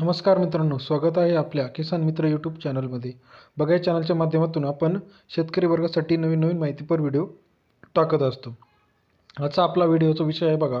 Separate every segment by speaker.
Speaker 1: नमस्कार मित्रांनो स्वागत आहे आपल्या किसान मित्र यूट्यूब चॅनलमध्ये बघा या चॅनलच्या माध्यमातून आपण शेतकरी वर्गासाठी नवीन नवीन माहितीपर व्हिडिओ टाकत असतो. आजचा आपला व्हिडिओचा विषय आहे बघा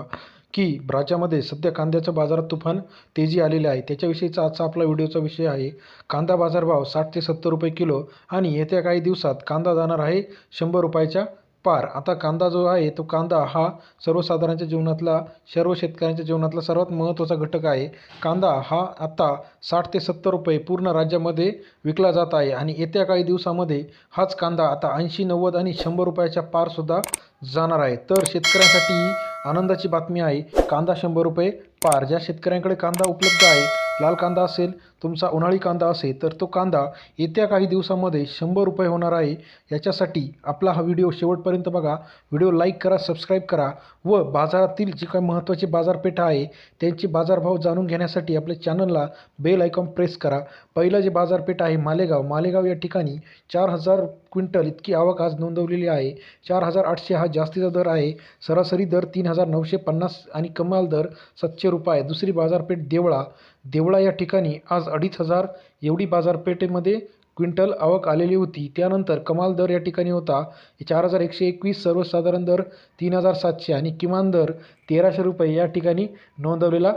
Speaker 1: की राज्यामध्ये सध्या कांद्याच्या बाजारात तुफान तेजी आलेली आहे. त्याच्याविषयीचा आजचा आपला व्हिडिओचा विषय आहे कांदा बाजारभाव साठ ते सत्तर रुपये किलो आणि येत्या काही दिवसात कांदा जाणार आहे शंभर रुपयाच्या पार. आता कांदा जो आहे तो कांदा हा सर्वसाधारणच्या जीवनातला सर्व शेतकऱ्यांच्या जीवनातला सर्वात महत्त्वाचा घटक आहे. कांदा हा आत्ता साठ ते सत्तर रुपये पूर्ण राज्यामध्ये विकला जात आहे आणि येत्या काही दिवसामध्ये हाच कांदा आता ऐंशी नव्वद आणि शंभर रुपयाच्या पारसुद्धा जाणार आहे. तर शेतकऱ्यांसाठी आनंदाची बातमी आहे. कांदा शंभर रुपये पार. ज्या शेतकऱ्यांकडे कांदा उपलब्ध आहे लाल कांदा असेल तुमचा उन्हाळी कांदा असेल तर तो कांदा येत्या काही दिवसामध्ये शंभर रुपये होणार आहे. याच्यासाठी आपला हा व्हिडिओ शेवटपर्यंत बघा. व्हिडिओ लाईक करा सबस्क्राईब करा व बाजारातील जी काही महत्त्वाची बाजारपेठ आहे त्यांची बाजारभाव जाणून घेण्यासाठी आपल्या चॅनलला बेल आयकॉन प्रेस करा. पहिलं जे बाजारपेठ आहे मालेगाव. मालेगाव या ठिकाणी चार हजार क्विंटल इतकी आवक आज नोंदवलेली आहे. चार हजार आठशे हा जास्तीचा दर आहे. सरासरी दर तीन हजार नऊशे पन्नास आणि कमाल दर सातशे रुपये. दुसरी बाजारपेठ देवळा. देवळा या ठिकाणी आज अडीच हजार एवढी बाजारपेठेमध्ये क्विंटल आवक आलेली होती. त्यानंतर कमाल दर या ठिकाणी होता. चार हजार एकशे एकवीस सर्वसाधारण दर तीन हजार सातशे आणि किमान दर तेराशे रुपये या ठिकाणी नोंदवलेला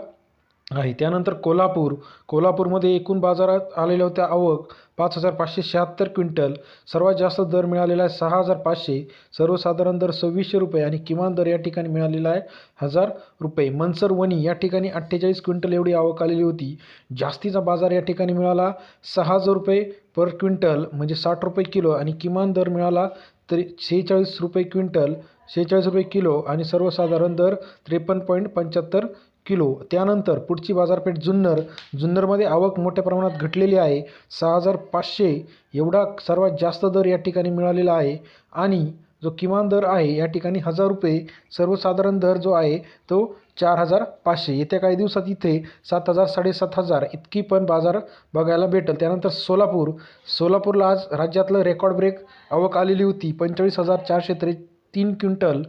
Speaker 1: आहे. त्यानंतर कोल्हापूर. कोल्हापूरमध्ये एकूण बाजारात आलेल्या होत्या आवक पाच हजार पाचशे शहात्तर क्विंटल. सर्वात जास्त दर मिळालेला आहे सहा हजार पाचशे. सर्वसाधारण दर सव्वीसशे रुपये आणि किमान दर या ठिकाणी मिळालेला आहे हजार रुपये. मनसर वणी या ठिकाणी अठ्ठेचाळीस क्विंटल एवढी आवक आलेली होती. जास्तीचा बाजार या ठिकाणी मिळाला सहा हजार रुपये पर क्विंटल म्हणजे साठ रुपये किलो आणि किमान दर मिळाला तरी शेहेचाळीस रुपये क्विंटल शेहेचाळीस रुपये किलो आणि सर्वसाधारण दर त्रेपन्न पॉईंट पंच्याहत्तर किलो. त्यानंतर पुढची बाजारपेठ जुन्नर. जुन्नरमध्ये आवक मोठ्या प्रमाणात घटलेली आहे. सहा हजार पाचशे एवढा सर्वात जास्त दर या ठिकाणी मिळालेला आहे. आणि जो किमान दर आहे या ठिकाणी हजार रुपये सर्वसाधारण दर जो आहे तो चार हजार पाचशे. येत्या काही दिवसात इथे सात हजार साडेसात हजार इतकी पण बाजार बघायला भेटेल. त्यानंतर सोलापूर. सोलापूरला आज राज्यातलं रेकॉर्ड ब्रेक. आवक आलेली होती पंचेचाळीस हजार चारशे त्रे तीन क्विंटल.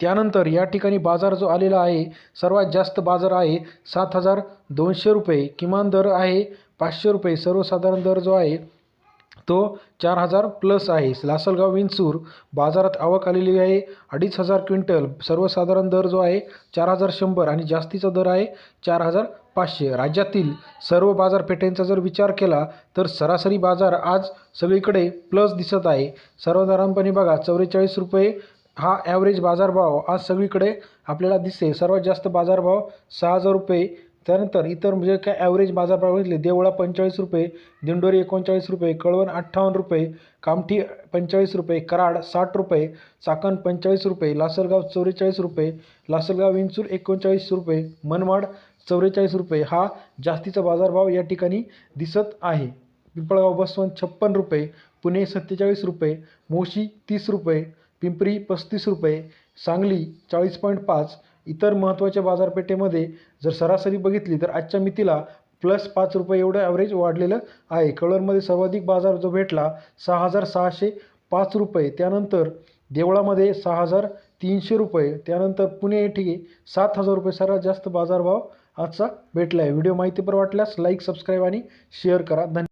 Speaker 1: त्यानंतर या ठिकाणी बाजार जो आलेला आहे सर्वात जास्त बाजार आहे सात हजार दोनशे रुपये. किमान दर आहे पाचशे रुपये. सर्वसाधारण दर जो आहे तो चार हजार प्लस आहे. लासलगाव विंचूर बाजारात आवक आलेली आहे अडीच हजार क्विंटल. सर्वसाधारण दर जो आहे चार हजार शंभर आणि जास्तीचा दर आहे चार हजार पाचशे. राज्यातील सर्व बाजारपेठेंचा जर विचार केला तर सरासरी बाजार आज सगळीकडे प्लस दिसत आहे. सर्वसाधारणपणे बघा चौवेचाळीस रुपये हा ॲव्हरेज बाजारभाव आज सगळीकडे आपल्याला दिसते. सर्वात जास्त बाजारभाव सहा हजार रुपये. त्यानंतर इतर म्हणजे काय ॲव्हरेज बाजारभाव घेतले देवळा पंचेचाळीस रुपये दिंडोरी एकोणचाळीस रुपये कळवण अठ्ठावन्न रुपये कामठी पंचेचाळीस रुपये कराड साठ रुपये चाकण पंचेचाळीस रुपये लासलगाव चौवेचाळीस रुपये लासलगाव विंचूर एकोणचाळीस रुपये मनमाड चौवेचाळीस रुपये हा जास्तीचा बाजारभाव या ठिकाणी दिसत आहे. पिंपळगाव बसवंत छप्पन रुपये पुणे सत्तेचाळीस रुपये मोशी तीस रुपये पिंपरी पस्तीस रुपये सांगली चाळीस पॉईंट पाच इतर महत्त्वाच्या बाजारपेठेमध्ये जर सरासरी बघितली तर आजच्या मितीला प्लस पाच रुपये एवढं ॲव्हरेज वाढलेलं आहे. कळवणमध्ये सर्वाधिक बाजार जो भेटला सहा हजार सहाशे पाच रुपये. त्यानंतर देवळामध्ये सहा हजार तीनशे रुपये. त्यानंतर पुणे येथे सात हजार रुपये सर्वात जास्त बाजारभाव आजचा भेटला आहे व्हिडिओ माहितीपर वाटल्यास लाईक सबस्क्राईब आणि शेअर करा. धन्यवाद.